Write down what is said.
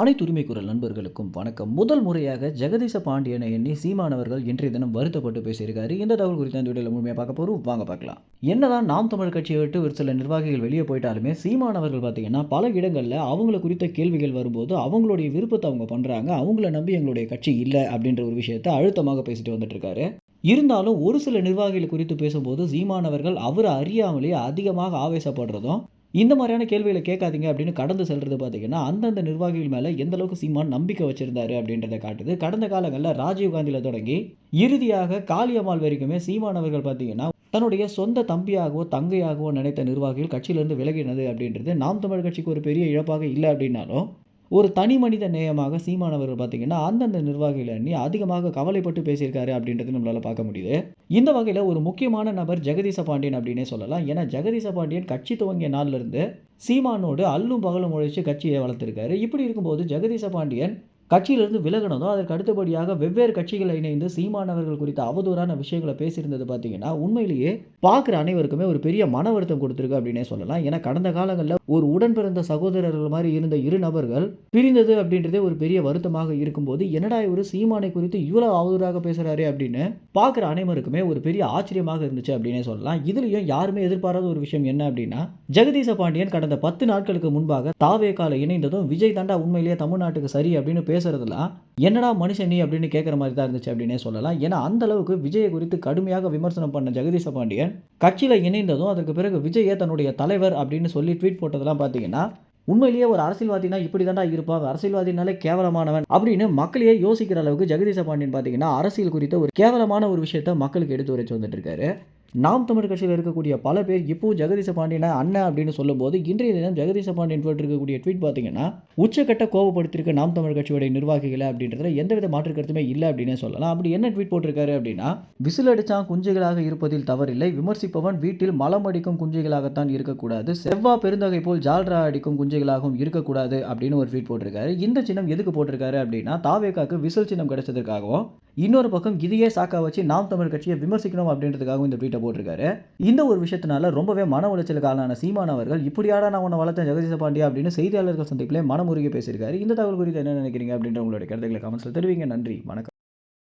அனைத்து உரிமை குரல் நண்பர்களுக்கும் வணக்கம். முதல் முறையாக ஜெகதீச பாண்டியனை எண்ணி சீமானவர்கள் இன்றைய தினம் வருத்தப்பட்டு பேசியிருக்காரு. இந்த தகவல் குறித்து அந்த வீடியோவில் முழுமையாக பார்க்க போகிறோம் வாங்க பார்க்கலாம். என்னதான் நாம் தமிழ் கட்சியை விட்டு ஒரு சில நிர்வாகிகள் வெளியே போயிட்டாலுமே சீமானவர்கள் பார்த்தீங்கன்னா பல இடங்களில் அவங்கள குறித்த கேள்விகள் வரும்போது அவங்களுடைய விருப்பத்தை அவங்க பண்ணுறாங்க அவங்கள நம்பி எங்களுடைய கட்சி இல்லை அப்படின்ற ஒரு விஷயத்தை அழுத்தமாக பேசிட்டு வந்துட்டு இருக்காரு இருந்தாலும் ஒரு சில நிர்வாகிகள் குறித்து பேசும்போது சீமானவர்கள் அவரை அறியாமலேயே அதிகமாக ஆவேசப்படுறதும் இந்த மாதிரியான கேள்விகளை கேட்காதீங்க அப்படின்னு கடந்து செல்றது பார்த்தீங்கன்னா அந்தந்த நிர்வாகிகள் மேலே எந்த அளவுக்கு சீமான் நம்பிக்கை வச்சிருந்தாரு அப்படின்றத காட்டுது. கடந்த காலங்களில் ராஜீவ் காந்தியில் தொடங்கி இறுதியாக காளியம்மாள் வரைக்குமே சீமானவர்கள் பார்த்தீங்கன்னா தன்னுடைய சொந்த தம்பியாகவோ தங்கையாகவோ நினைத்த நிர்வாகிகள் கட்சியிலிருந்து விலகினது அப்படின்றது நாம் தமிழ் கட்சிக்கு ஒரு பெரிய இழப்பாக இல்லை அப்படின்னாலும் ஒரு தனி மனித நேயமாக சீமானவர்கள் பார்த்தீங்கன்னா அந்தந்த நிர்வாகிகள் அண்ணி அதிகமாக கவலைப்பட்டு பேசியிருக்காரு அப்படின்றது நம்மளால் பார்க்க முடியுது. இந்த வகையில் ஒரு முக்கியமான நபர் ஜெகதீச பாண்டியன் அப்படின்னே சொல்லலாம். ஏன்னா ஜெகதீச பாண்டியன் கட்சி துவங்கிய நாள்லேருந்து சீமானோடு அல்லும் பகலும் உழைச்சி கட்சியை வளர்த்திருக்காரு. இப்படி இருக்கும்போது ஜெகதீச பாண்டியன் கட்சியிலிருந்து விலகினதும் அதற்கு அடுத்தபடியாக வெவ்வேறு கட்சிகளை இணைந்து சீமானவர்கள் குறித்த அவதூறான விஷயங்களை பேசியிருந்தது பார்த்தீங்கன்னா உண்மையிலேயே பார்க்குற அனைவருக்குமே ஒரு பெரிய மன வருத்தம் கொடுத்துருக்கு அப்படின்னே சொல்லலாம். ஏன்னா கடந்த காலங்களில் ஒரு உடன் பிறந்த சகோதரர்கள் மாதிரி இருந்த இரு நபர்கள் பிரிந்தது அப்படின்றதே ஒரு பெரிய வருத்தமாக இருக்கும்போது என்னடா இவர் சீமானை குறித்து இவ்வளோ அவதூறாக பேசுகிறாரு அப்படின்னு பார்க்குற அனைவருக்குமே ஒரு பெரிய ஆச்சரியமாக இருந்துச்சு அப்படின்னே சொல்லலாம். இதுலேயும் யாருமே எதிர்பாராத ஒரு விஷயம் என்ன அப்படின்னா ஜெகதீச பாண்டியன் கடந்த பத்து நாட்களுக்கு முன்பாக தாவே இணைந்ததும் விஜய் தாண்டா உண்மையிலேயே தமிழ்நாட்டுக்கு சரி அப்படின்னு பேசுறதுலாம் என்னடா மனுஷன் நீ அப்படின்னு கேட்குற மாதிரி தான் இருந்துச்சு அப்படின்னே சொல்லலாம். ஏன்னா அந்த அளவுக்கு விஜயை குறித்து கடுமையாக விமர்சனம் பண்ண ஜெகதீச பாண்டியன் கட்சியில் இணைந்ததும் அதற்கு பிறகு விஜயை தன்னுடைய தலைவர் அப்படின்னு சொல்லி ட்வீட் போட்டதெல்லாம் பார்த்தீங்கன்னா உண்மையிலேயே ஒரு அரசியல்வாதினா இப்படி தாண்டா இருப்பாங்க அரசியல்வாதினாலே கேவலமானவன் அப்படின்னு மக்களையே யோசிக்கிற அளவுக்கு ஜெகதீச பாண்டியன் பார்த்தீங்கன்னா அரசியல் குறித்த ஒரு கேவலமான ஒரு விஷயத்த மக்களுக்கு எடுத்து உரைச்சு வந்துட்டு இருக்காரு. நாம் தமிழ் கட்சியில் இருக்கக்கூடிய பல பேர் இப்போ ஜெகதீச பாண்டியனை அண்ணன் அப்படின்னு சொல்லும்போது இன்றைய தினம் ஜெகதீச பாண்டியன் போட்டிருக்கக்கூடிய ட்வீட் பார்த்தீங்கன்னா உச்சக்கட்ட கோவப்படுத்திருக்க நாம் தமிழ் கட்சியுடைய நிர்வாகிகளை அப்படின்றதுல எந்தவித மாற்று கருத்துமே இல்லை அப்படின்னே சொல்லலாம். அப்படி என்ன ட்வீட் போட்டிருக்காரு அப்படின்னா விசில் அடிச்சா குஞ்சுகளாக இருப்பதில் தவறில்லை. விமர்சிப்பவன் வீட்டில் மலம் அடிக்கும் குஞ்சுகளாகத்தான் இருக்கக்கூடாது. செவ்வா பெருந்தகை போல் ஜால்ரா அடிக்கும் குஞ்சுகளாகவும் இருக்கக்கூடாது அப்படின்னு ஒரு ட்வீட் போட்டிருக்காரு. இந்த சின்னம் எதுக்கு போட்டிருக்காரு அப்படின்னா தாவேக்காக்கு விசில் சின்னம் கிடைச்சதுக்காகவும் இன்னொரு பக்கம் இதையே சாக்கா வச்சு நாம் தமிழ் கட்சியை விமர்சிக்கணும் அப்படின்றதுக்காகவும் இந்த ட்வீட்டை போட்டிருக்காரு. இந்த ஒரு விஷயத்தினால ரொம்பவே மன உளைச்சலுக்கு ஆளான சீமான் அவர்கள் இப்படியாடா நான் உன்னை வளர்த்தேன் ஜெகதீச பாண்டியா அப்படின்னு செய்தியாளர்கள் சந்திப்பிலே மனமுருகி பேசியிருக்காரு. இந்த தகவல் குறித்து என்ன நினைக்கிறீங்க அப்படின்ற உங்களுடைய கருத்துக்களை கமெண்ட்ஸில் தெரிவிங்க. நன்றி. வணக்கம்.